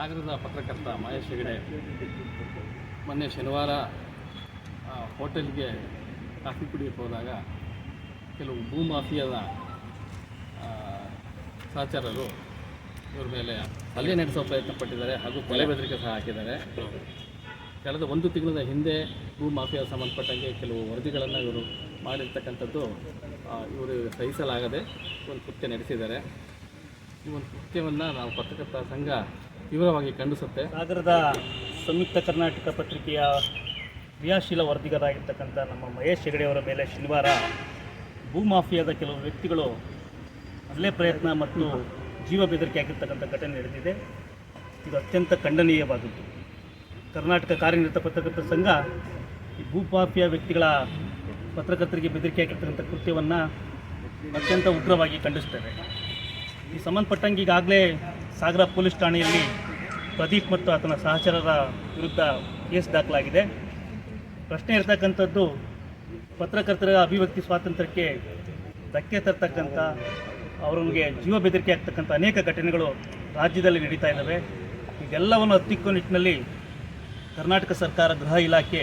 ಸಾಗರದ ಪತ್ರಕರ್ತ ಮಹೇಶ್ ಹೆಗಡೆ ಮೊನ್ನೆ ಶನಿವಾರ ಹೋಟೆಲ್ಗೆ ಕಾಫಿ ಕುಡಿಯಕ್ಕೆ ಹೋದಾಗ ಕೆಲವು ಭೂಮಾಫಿಯಾದ ಸಹಚರರು ಇವ್ರ ಮೇಲೆ ಹಲ್ಲೆ ನಡೆಸೋ ಪ್ರಯತ್ನ ಪಟ್ಟಿದ್ದಾರೆ ಹಾಗೂ ಕೊಲೆ ಬೆದರಿಕೆ ಸಹ ಹಾಕಿದ್ದಾರೆ. ಕಳೆದ ಒಂದು ತಿಂಗಳ ಹಿಂದೆ ಭೂ ಮಾಫಿಯಾ ಸಂಬಂಧಪಟ್ಟಂಗೆ ಕೆಲವು ವರದಿಗಳನ್ನು ಇವರು ಮಾಡಿರ್ತಕ್ಕಂಥದ್ದು ಇವರು ಸಹಿಸಲಾಗದೆ ಒಂದು ಕೃತ್ಯ ನಡೆಸಿದ್ದಾರೆ. ಈ ಒಂದು ಕೃತ್ಯವನ್ನು ನಾವು ಪತ್ರಕರ್ತ ಸಂಘ ತೀವ್ರವಾಗಿ ಖಂಡಿಸುತ್ತೆ. ಸಾಗರದ ಸಂಯುಕ್ತ ಕರ್ನಾಟಕ ಪತ್ರಿಕೆಯ ಕ್ರಿಯಾಶೀಲ ವರದಿಗಾರಾಗಿರ್ತಕ್ಕಂಥ ನಮ್ಮ ಮಹೇಶ್ ಹೆಗಡೆಯವರ ಮೇಲೆ ಶನಿವಾರ ಭೂಮಾಫಿಯಾದ ಕೆಲವು ವ್ಯಕ್ತಿಗಳು ಅಲ್ಲೇ ಪ್ರಯತ್ನ ಮತ್ತು ಜೀವ ಬೆದರಿಕೆ ಆಗಿರ್ತಕ್ಕಂಥ ಘಟನೆ ನಡೆದಿದೆ. ಇದು ಅತ್ಯಂತ ಖಂಡನೀಯವಾದದ್ದು. ಕರ್ನಾಟಕ ಕಾರ್ಯನಿರತ ಪತ್ರಕರ್ತರ ಸಂಘ ಈ ಭೂಮಾಫಿಯಾ ವ್ಯಕ್ತಿಗಳ ಪತ್ರಕರ್ತರಿಗೆ ಬೆದರಿಕೆ ಆಗಿರ್ತಕ್ಕಂಥ ಕೃತ್ಯವನ್ನು ಅತ್ಯಂತ ಉಗ್ರವಾಗಿ ಖಂಡಿಸ್ತೇವೆ ಈ ಸಂಬಂಧಪಟ್ಟಂಗೆ ಈಗಾಗಲೇ ಸಾಗರ ಪೊಲೀಸ್ ಠಾಣೆಯಲ್ಲಿ ಪ್ರದೀಪ್ ಮತ್ತು ಆತನ ಸಹಚರರ ವಿರುದ್ಧ ಕೇಸ್ ದಾಖಲಾಗಿದೆ. ಪ್ರಶ್ನೆ ಇರ್ತಕ್ಕಂಥದ್ದು, ಪತ್ರಕರ್ತರ ಅಭಿವ್ಯಕ್ತಿ ಸ್ವಾತಂತ್ರ್ಯಕ್ಕೆ ಧಕ್ಕೆ ತರ್ತಕ್ಕಂಥ ಅವರಿಗೆ ಜೀವ ಬೆದರಿಕೆ ಆಗ್ತಕ್ಕಂಥ ಅನೇಕ ಘಟನೆಗಳು ರಾಜ್ಯದಲ್ಲಿ ನಡೀತಾ ಇದ್ದಾವೆ. ಇದೆಲ್ಲವನ್ನು ಹತ್ತಿಕ್ಕೋ ನಿಟ್ಟಿನಲ್ಲಿ ಕರ್ನಾಟಕ ಸರ್ಕಾರ, ಗೃಹ ಇಲಾಖೆ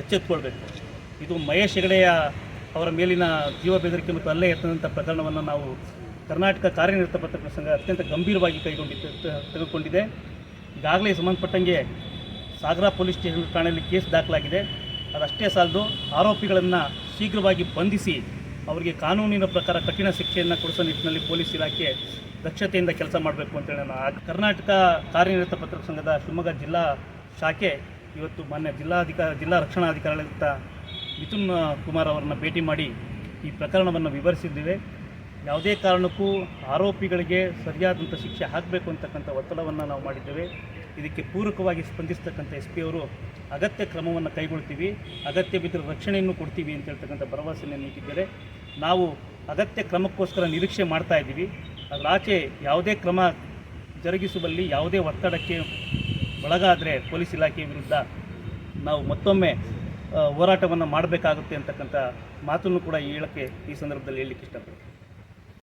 ಎಚ್ಚೆತ್ತುಕೊಳ್ಬೇಕು ಇದು ಮಹೇಶ್ ಹೆಗಡೆಯ ಅವರ ಮೇಲಿನ ಜೀವ ಬೆದರಿಕೆ ಮತ್ತು ಅಲ್ಲೇ ಎತ್ತದಂಥ ಪ್ರಕರಣವನ್ನು ನಾವು ಕರ್ನಾಟಕ ಕಾರ್ಯನಿರತ ಪತ್ರಕರ್ತರ ಸಂಘ ಅತ್ಯಂತ ಗಂಭೀರವಾಗಿ ಕೈಗೊಂಡಿದ್ದು, ತೆ- ತೆಗೆದುಕೊಂಡಿದೆ. ಈಗಾಗಲೇ ಸಂಬಂಧಪಟ್ಟಂಗೆ ಸಾಗರ ಪೊಲೀಸ್ ಸ್ಟೇಷನ್ ಠಾಣೆಯಲ್ಲಿ ಕೇಸ್ ದಾಖಲಾಗಿದೆ. ಅದಷ್ಟೇ ಸಾಲದು, ಆರೋಪಿಗಳನ್ನು ಶೀಘ್ರವಾಗಿ ಬಂಧಿಸಿ ಅವರಿಗೆ ಕಾನೂನಿನ ಪ್ರಕಾರ ಕಠಿಣ ಶಿಕ್ಷೆಯನ್ನು ಕೊಡಿಸೋ ನಿಟ್ಟಿನಲ್ಲಿ ಪೊಲೀಸ್ ಇಲಾಖೆ ದಕ್ಷತೆಯಿಂದ ಕೆಲಸ ಮಾಡಬೇಕು ಅಂತೇಳಿ ನಾನು ಕರ್ನಾಟಕ ಕಾರ್ಯನಿರತ ಪತ್ರಕರ್ತರ ಸಂಘದ ಶಿವಮೊಗ್ಗ ಜಿಲ್ಲಾ ಶಾಖೆ ಇವತ್ತು ಮಾನ್ಯ ಜಿಲ್ಲಾಧಿಕಾರಿ ಜಿಲ್ಲಾ ರಕ್ಷಣಾಧಿಕಾರಿಗಳಂತ ಮಿಥುನ್ ಕುಮಾರ್ ಅವರನ್ನು ಭೇಟಿ ಮಾಡಿ ಈ ಪ್ರಕರಣವನ್ನು ವಿವರಿಸಿದ್ದೇವೆ. ಯಾವುದೇ ಕಾರಣಕ್ಕೂ ಆರೋಪಿಗಳಿಗೆ ಸರಿಯಾದಂಥ ಶಿಕ್ಷೆ ಹಾಕಬೇಕು ಅಂತಕ್ಕಂಥ ಒತ್ತಡವನ್ನು ನಾವು ಮಾಡಿದ್ದೇವೆ. ಇದಕ್ಕೆ ಪೂರಕವಾಗಿ ಸ್ಪಂದಿಸ್ತಕ್ಕಂಥ ಎಸ್ ಪಿ ಅವರು ಅಗತ್ಯ ಕ್ರಮವನ್ನು ಕೈಗೊಳ್ತೀವಿ. ಅಗತ್ಯ ಬಿದ್ದರೆ ರಕ್ಷಣೆಯನ್ನು ಕೊಡ್ತೀವಿ ಅಂತ ಹೇಳ್ತಕ್ಕಂಥ ಭರವಸೆಯನ್ನು ನೀಡಿದ್ದಾರೆ. ನಾವು ಅಗತ್ಯ ಕ್ರಮಕ್ಕೋಸ್ಕರ ನಿರೀಕ್ಷೆ ಮಾಡ್ತಾ ಇದ್ದೀವಿ. ಅದರ ಆಚೆ ಯಾವುದೇ ಕ್ರಮ ಜರುಗಿಸುವಲ್ಲಿ ಯಾವುದೇ ಒತ್ತಡಕ್ಕೆ ಒಳಗಾದರೆ ಪೊಲೀಸ್ ಇಲಾಖೆ ವಿರುದ್ಧ ನಾವು ಮತ್ತೊಮ್ಮೆ ಹೋರಾಟವನ್ನು ಮಾಡಬೇಕಾಗುತ್ತೆ ಅಂತಕ್ಕಂಥ ಮಾತನ್ನು ಕೂಡ ಹೇಳೋಕ್ಕೆ ಈ ಸಂದರ್ಭದಲ್ಲಿ ಹೇಳಲಿಕ್ಕೆ ಇಷ್ಟಪಡ್ತೀನಿ.